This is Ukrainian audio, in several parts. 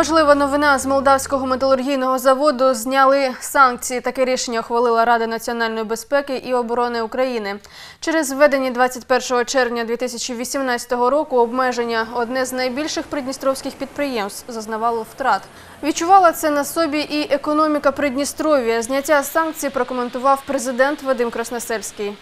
Важлива новина з молдавського металургійного заводу зняли санкції. Таке рішення ухвалила Рада національної безпеки і оборони України. Через введені 21 червня 2018 року обмеження одне з найбільших придністровських підприємств зазнавало втрат. Відчувала це на собі і економіка Придністров'я. Зняття санкцій прокоментував президент Вадим Красносельський.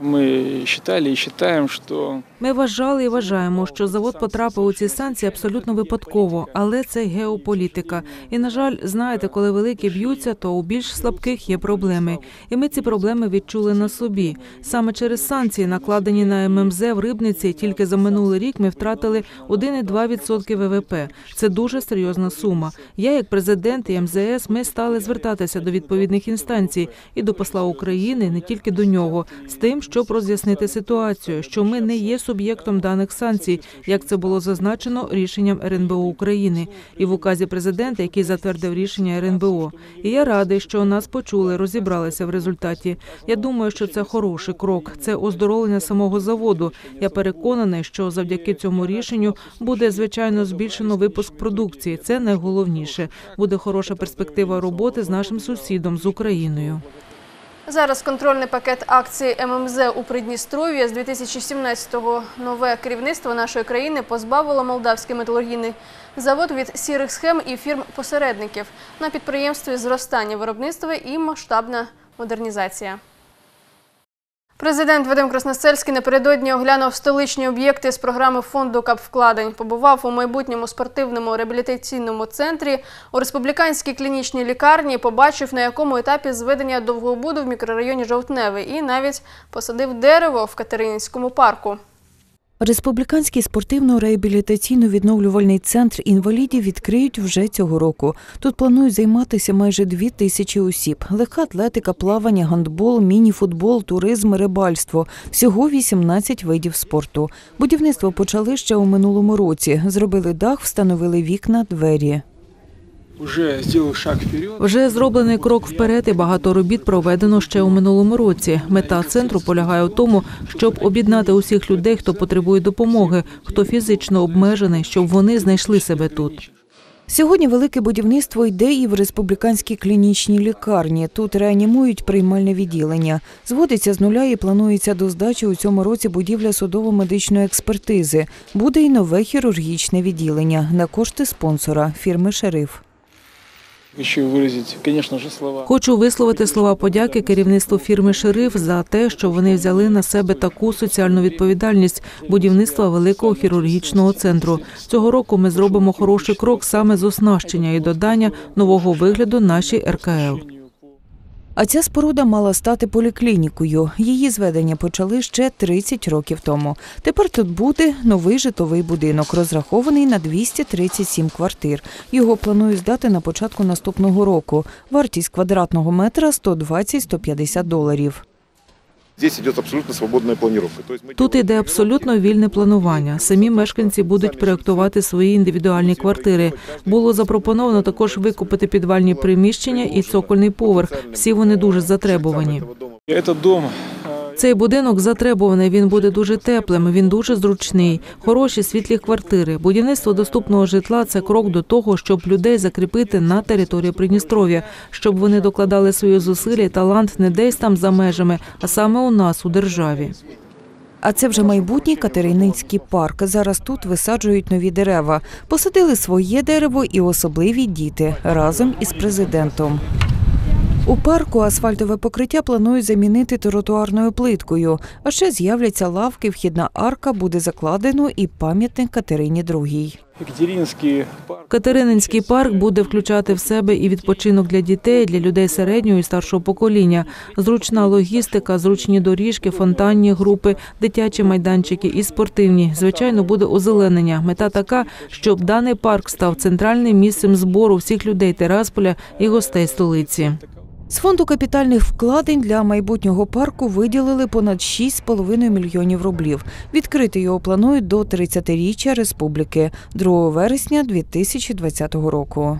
Мы считали и считаем, что Ми вважали і вважаємо, що завод потрапив у ці санкції абсолютно випадково, але це геополітика. І на жаль, знаєте, коли великі б'ються, то у більш слабких є проблеми. І ми ці проблеми відчули на собі. Саме через санкції, накладені на ММЗ в Рибниці, тільки за минулий рік ми втратили 1,2% ВВП. Це дуже серйозна сума. Я, як президент і МЗС, ми стали звертатися до відповідних інстанцій і до посла України, не тільки до нього, з тим, щоб роз'яснити ситуацію, що ми не є суб'єктом даних санкцій, як це було зазначено рішенням РНБО України і в указі президента, який затвердив рішення РНБО. І я радий, що нас почули, розібралися в результаті. Я думаю, що це хороший крок. Це оздоровлення самого заводу. Я переконаний, що завдяки цьому рішенню буде звичайно збільшено випуск продукції. Це найголовніше. Буде хороша перспектива роботи з нашим сусідом з Україною. Зараз контрольний пакет акцій ММЗ у Придністров'я з 2017-го нове керівництво нашої країни позбавило молдавський металургійний завод від сірих схем і фірм-посередників. На підприємстві зростання виробництва і масштабна модернізація. Президент Вадим Красносельський напередодні оглянув столичні об'єкти з програми фонду капвкладень. Побував у майбутньому спортивному реабілітаційному центрі у республіканській клінічній лікарні. Побачив, на якому етапі зведення довгобуду в мікрорайоні Жовтневий і навіть посадив дерево в Катерининському парку. Республіканський спортивно-реабілітаційно-відновлювальний центр інвалідів відкриють вже цього року. Тут планують займатися майже дві тисячі осіб: легка атлетика, плавання, гандбол, міні-футбол, туризм, рибальство. Всього 18 видів спорту. Будівництво почали ще у минулому році. Зробили дах, встановили вікна, двері. Уже сделал шаг вперед. Вже зроблений крок вперед, і багато робіт проведено ще у минулому році. Мета центру полягає у тому, щоб об'єднати усіх людей, хто потребує допомоги, хто фізично обмежений, щоб вони знайшли себе тут. Сьогодні велике будівництво йде і в республіканській клінічній лікарні. Тут реанімують приймальне відділення. Зводиться з нуля і планується до здачі у цьому році будівля судово-медичної експертизи. Буде й нове хірургічне відділення на кошти спонсора фірми Шериф. Хочу висловити слова подяки керівництву фірми Шериф за те, що вони взяли на себе таку соціальну відповідальність будівництва великого хірургічного центру. Цього року ми зробимо хороший крок саме з оснащення і додання нового вигляду нашій РКЛ. А ця споруда мала стати поліклінікою. Її зведення почали ще 30 років тому. Тепер тут буде новий житловий будинок, розрахований на 237 квартир. Його планують здати на початку наступного року. Вартість квадратного метра 120-150 доларів. Здесь идет абсолютно свободная планировка. То есть мы Тут іде абсолютно вільне планування. Самі мешканці будуть проектувати свої індивідуальні квартири. Було запропоновано також викупити підвальні приміщення і цокольний поверх. Всі вони дуже затребувані. Этот дом э, цей будинок затребуваний. Він буде дуже теплим. Він дуже зручний. Хороші світлі квартири. Будівництво доступного житла це крок до того, щоб людей закріпити на території Придністров'я, щоб вони докладали свої зусилля і талант не десь там за межами, а саме у нас у державі. А це вже майбутній Катерининський парк. Зараз тут висаджують нові дерева. Посадили своє дерево і особливі діти разом із президентом. У парку асфальтове покриття планують замінити тротуарною плиткою. А ще з'являться лавки, вхідна арка буде закладено і пам'ятник Катерині II. Катерининський парк буде включати в себе і відпочинок для дітей, для людей середнього і старшого покоління, зручна логістика, зручні доріжки, фонтанні групи, дитячі майданчики і спортивні. Звичайно, буде озеленення. Мета така, щоб даний парк став центральним місцем збору всіх людей Терасполя і гостей столиці. З фонду капітальних вкладень для майбутнього парку виділили понад 6,5 мільйонів рублів. Відкрити його планують до 30-річчя республіки 2 вересня 2020 року.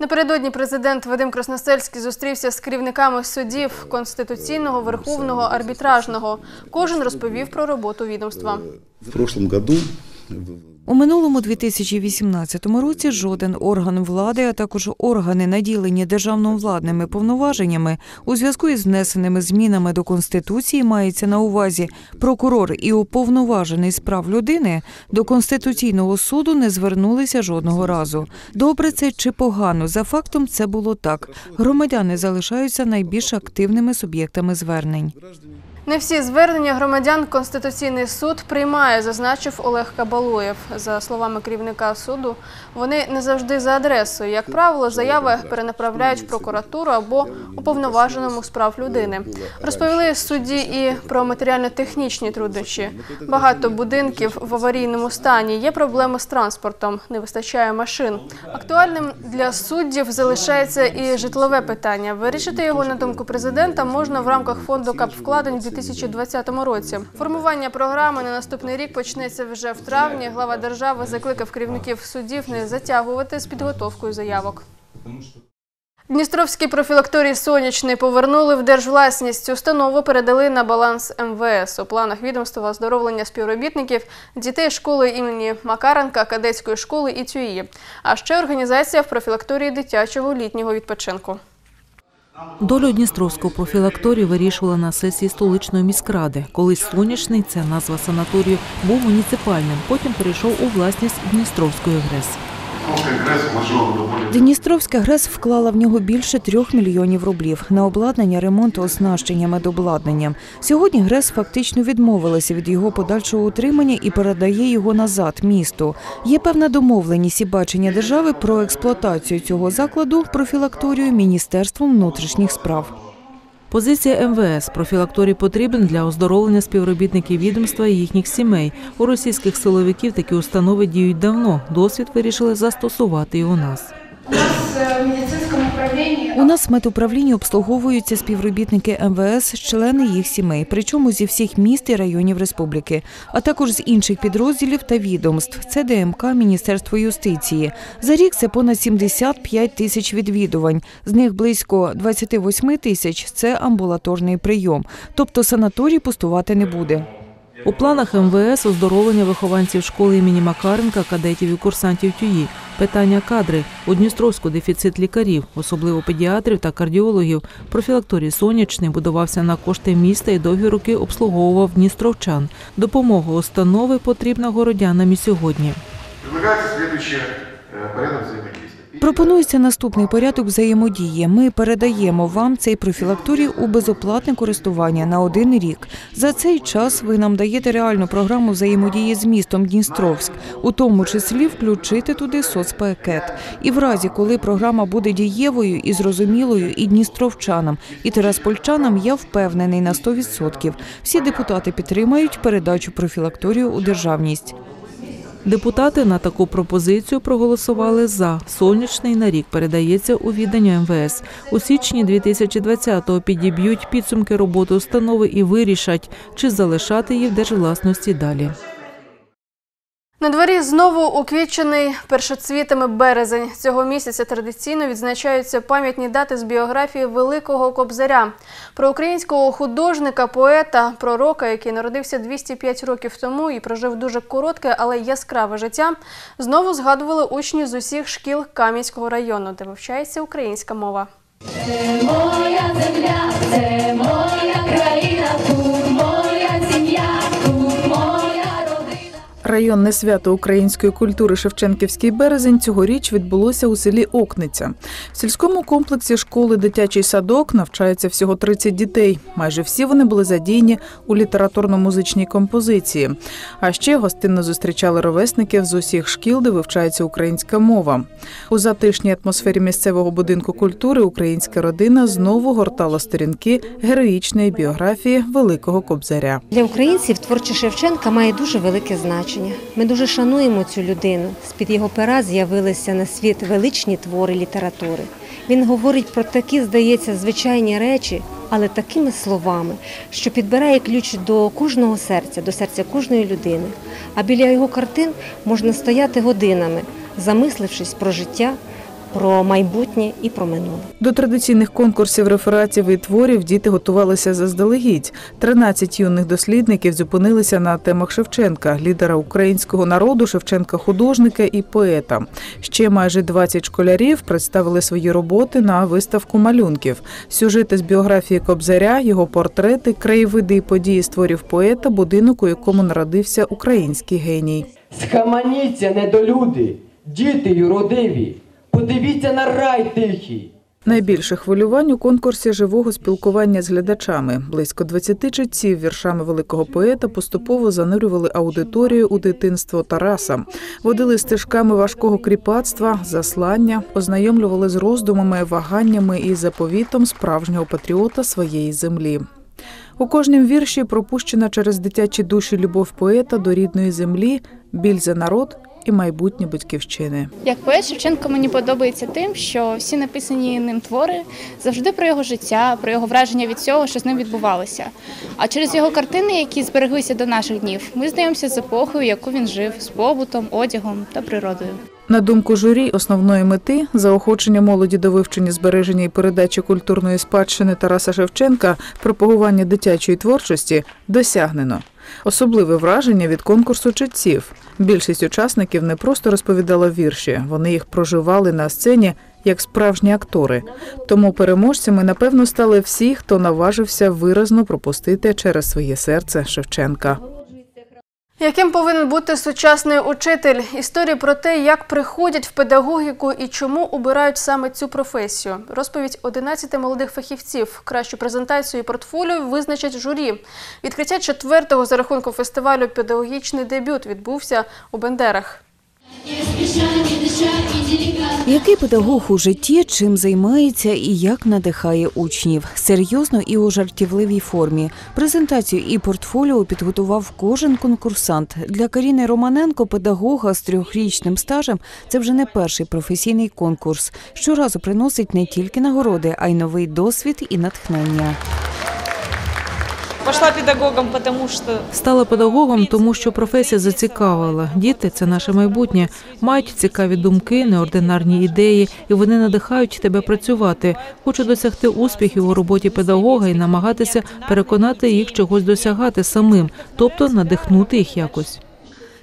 Напередодні президент Вадим Красносельський зустрівся з керівниками судів Конституційного, Верховного, арбітражного. Кожен розповів про роботу відомства. В прошлом году У минулому 2018 році жоден орган влади, а також органи, наділені державно-владними повноваженнями, у зв'язку із внесеними змінами до Конституції мається на увазі прокурор і уповноважений з прав людини до Конституційного суду не звернулися жодного разу. Добре це чи погано? За фактом це було так. Громадяни залишаються найбільш активними суб'єктами звернень. Не всі звернення громадян Конституційний суд приймає, зазначив Олег Кабалоєв. За словами керівника суду, вони не завжди за адресою. Як правило, заяви перенаправляють в прокуратуру або уповноваженому з прав людини. Розповіли судді і про матеріально-технічні труднощі. Багато будинків в аварійному стані. Є проблеми з транспортом, не вистачає машин. Актуальним для суддів залишається і житлове питання. Вирішити його на думку президента можна в рамках фонду капвкладень 2020 році. Формування програми на наступний рік почнеться вже в травні. Глава держави закликав керівників судів не затягувати з підготовкою заявок. Дністровський профілакторій «Сонячний» повернули в держвласність. Установу передали на баланс МВС. У планах відомства оздоровлення співробітників, дітей школи імені Макаренка, кадетської школи і ТЮІ. А ще організація в профілакторії дитячого літнього відпочинку. Долю Дністровського профілакторію вирішувала на сесії столичної міськради. Колись сонячний це назва санаторію був муніципальним. Потім перейшов у власність Дністровської ГРЕС. Дністровська ГРЕС вклала в нього більше трьох мільйонів рублів на обладнання, ремонт, оснащення, медобладнанням. Сьогодні ГРЕС фактично відмовилася від його подальшого утримання і передає його назад місту. Є певна домовленість і бачення держави про експлуатацію цього закладу профілакторію Міністерством внутрішніх справ. Позиція МВС профілакторій потрібен для оздоровлення співробітників відомства і їхніх сімей. У російських силовиків такі установи діють давно. Досвід вирішили застосувати і у нас. У нас э, в медицинском управлении У нас в медуправлінні обслуговуються співробітники МВС, члени їх сімей, причому зі всіх міст і районів республіки, а також з інших підрозділів та відомств. Це ДМК, Міністерство юстиції. За рік це понад 75 тисяч відвідувань. З них близько 28 тисяч це амбулаторний прийом. Тобто санаторій пустувати не буде. У планах МВС оздоровлення вихованців школи імені Макаренка, кадетів і курсантів ТЮї. Питання кадри. У Дністровську дефіцит лікарів, особливо педіатрів та кардіологів. Профілакторій «Сонячний» будувався на кошти міста і довгі роки обслуговував дністровчан. Допомога установи потрібна городянам і сьогодні. Предлагается следующий э, порядок взаимодействия. Пропонується наступний порядок взаємодії. Ми передаємо вам цей профілакторій у безоплатне користування на один рік. За цей час ви нам даєте реальну програму взаємодії з містом Дністровськ, у тому числі включити туди соцпакет. І в разі, коли програма буде дієвою і зрозумілою і дністровчанам, і тераспольчанам, я впевнений на 100%. Всі депутати підтримають передачу профілакторію у державність. Депутати на таку пропозицію проголосували за. Сонячний на рік передається у віддання МВС. У січні 2020-го підіб'ють підсумки роботи установи і вирішать, чи залишати її в держвласності далі. На дворі знову уквічений першоцвітами березень. Цього місяця традиційно відзначаються пам'ятні дати з біографії Великого Кобзаря. Про українського художника, поета, пророка, який народився 205 років тому і прожив дуже коротке, але яскраве життя, знову згадували учні з усіх шкіл Кам'янського району, де вивчається українська мова. Моя земля, це моя країна, тут моя Районне свято української культури Шевченківський березень цьогоріч відбулося у селі Окниця. В сільському комплексі школи дитячий садок навчається всього 30 дітей. Майже всі вони були задіяні у літературно-музичній композиції. А ще гостинно зустрічали ровесників з усіх шкіл, де вивчається українська мова. У затишній атмосфері місцевого будинку культури українська родина знову гортала сторінки героїчної біографії Великого Кобзаря. Для українців творче Шевченка має дуже велике значення. Ми дуже шануємо цю людину. З-під його пера з'явилися на світ величні твори літератури. Він говорить про такі, здається, звичайні речі, але такими словами, що підбирає ключ до кожного серця, до серця кожної людини. А біля його картин можна стояти годинами, замислившись про життя, про майбутнє і про минуле. До традиційних конкурсів рефератів і творів діти готувалися заздалегідь. 13 юних дослідників зупинилися на темах Шевченка, лідера українського народу, Шевченка художника і поета. Ще майже 20 школярів представили свої роботи на виставку малюнків. Сюжети з біографії Кобзаря, його портрети, краєвиди і події з творів поета, будинок, у якому народився український геній. Схаманіться, недолюди, діти юродиві, подивіться на рай тихий. Найбільше хвилювань у конкурсі живого спілкування з глядачами. Близько 20 читців віршами великого поета поступово занурювали аудиторію у дитинство Тараса, водили стежками важкого кріпацтва, заслання, ознайомлювали з роздумами, ваганнями і заповітом справжнього патріота своєї землі. У кожнім вірші пропущена через дитячі душі любов поета до рідної землі, біль за народ і майбутнє батьківщини. Як поет Шевченко мені подобається тим, що всі написані ним твори завжди про його життя, про його враження від цього, що з ним відбувалося. А через його картини, які збереглися до наших днів, ми знайомимося з епохою, яку він жив, з побутом, одягом та природою. На думку журі, основної мети заохочення молоді до вивчення збереження і передачі культурної спадщини Тараса Шевченка, пропагування дитячої творчості досягнено. Особливе враження від конкурсу читців. Більшість учасників не просто розповідала вірші, вони їх проживали на сцені як справжні актори. Тому переможцями, напевно, стали всі, хто наважився виразно пропустити через своє серце Шевченка. Яким повинен бути сучасний учитель? Історії про те, як приходять в педагогіку і чому обирають саме цю професію. Розповідь 11 молодих фахівців. Кращу презентацію і портфоліо визначать журі. Відкриття четвертого за рахунком фестивалю педагогічний дебют відбувся у Бендерах. Який педагог у житті, чим займається і як надихає учнів? Серйозно і у жартівливій формі. Презентацію і портфоліо підготував кожен конкурсант. Для Каріни Романенко, педагога з трьохрічним стажем, це вже не перший професійний конкурс. Щоразу приносить не тільки нагороди, а й новий досвід і натхнення. Пошла педагогом, потому что Стала педагогом, тому що професія зацікавила. Діти це наше майбутнє, мають цікаві думки, неординарні ідеї, і вони надихають тебе працювати. Хочу досягти успіхів у роботі педагога і намагатися переконати їх чогось досягати самим, тобто надихнути їх якось.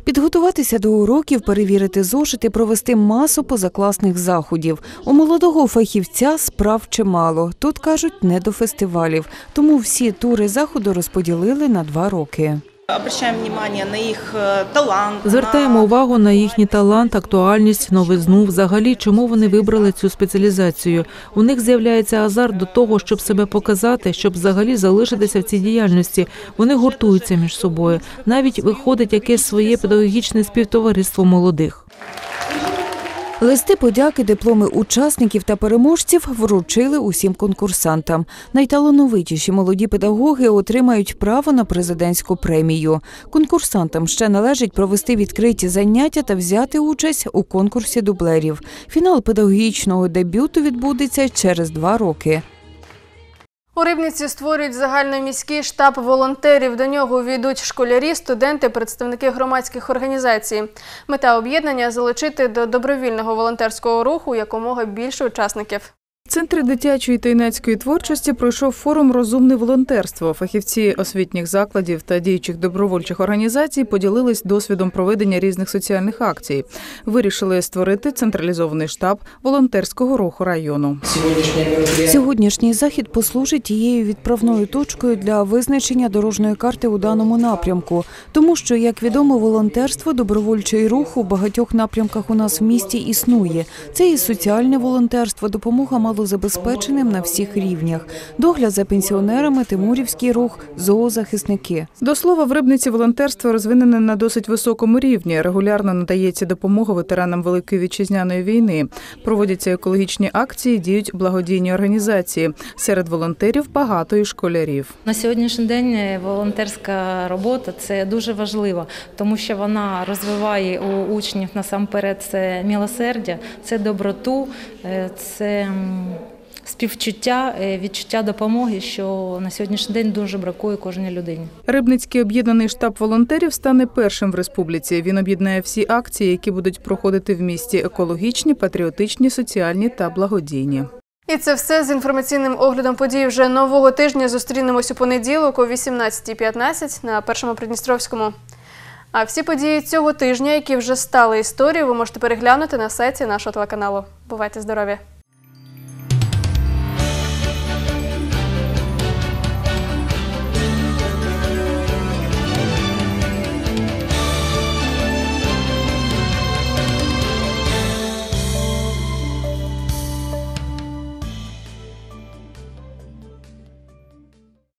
Підготуватися до уроків, перевірити зошити, провести масу позакласних заходів. У молодого фахівця справ чимало. Тут кажуть, не до фестивалів. Тому всі тури заходу розподілили на два роки. Обращаем внимание на их э, талант. Звертаємо увагу на їхній талант, актуальність, новизну, взагалі, чому вони вибрали цю спеціалізацію. У них з'являється азарт до того, щоб себе показати, щоб взагалі залишитися в цій діяльності. Вони гуртуються між собою. Навіть виходить якесь своє педагогічне співтовариство молодих. Листи подяки, дипломи учасників та переможців вручили усім конкурсантам. Найталановитіші молоді педагоги отримають право на президентську премію. Конкурсантам ще належить провести відкриті заняття та взяти участь у конкурсі дублерів. Фінал педагогічного дебюту відбудеться через два роки. У Рибниці створюють загальноміський штаб волонтерів. До нього увійдуть школярі, студенти, представники громадських організацій. Мета об'єднання залучити до добровільного волонтерського руху якомога більше учасників. В дитячої та юнацької творчості пройшов форум Розумне волонтерство. Фахівці освітніх закладів та діючих добровольчих організацій поділились досвідом проведення різних соціальних акцій. Вирішили створити централізований штаб волонтерського руху району. Сьогоднішній захід послужить тією відправною точкою для визначення дорожньої карти у даному напрямку, тому що, як відомо, волонтерство, добровольчий рух у багатьох напрямках у нас в місті існує. Це і соціальне волонтерство, допомога малозабезпеченим на всіх рівнях, догляд за пенсіонерами, тимурівський рух, зоозахисники. До слова, в Рибниці волонтерство розвинене на досить високому рівні. Регулярно надається допомога ветеранам Великої вітчизняної війни. Проводяться екологічні акції, діють благодійні організації. Серед волонтерів багато і школярів. На сьогоднішній день волонтерська робота це дуже важливо, тому що вона розвиває у учнів насамперед це милосердя, це доброту, е, це співчуття, е, відчуття допомоги, що на сьогоднішній день дуже бракує кожній людині. Рибницький об'єднаний штаб волонтерів стане першим в республіці. Він об'єднає всі акції, які будуть проходити в місті: екологічні, патріотичні, соціальні та благодійні. І це все з інформаційним оглядом подій вже нового тижня. Зустрінемось у понеділок о 18.15 на першому Придністровському. А всі події цього тижня, які вже стали історією, ви можете переглянути на сайті нашого телеканалу. Бувайте здорові!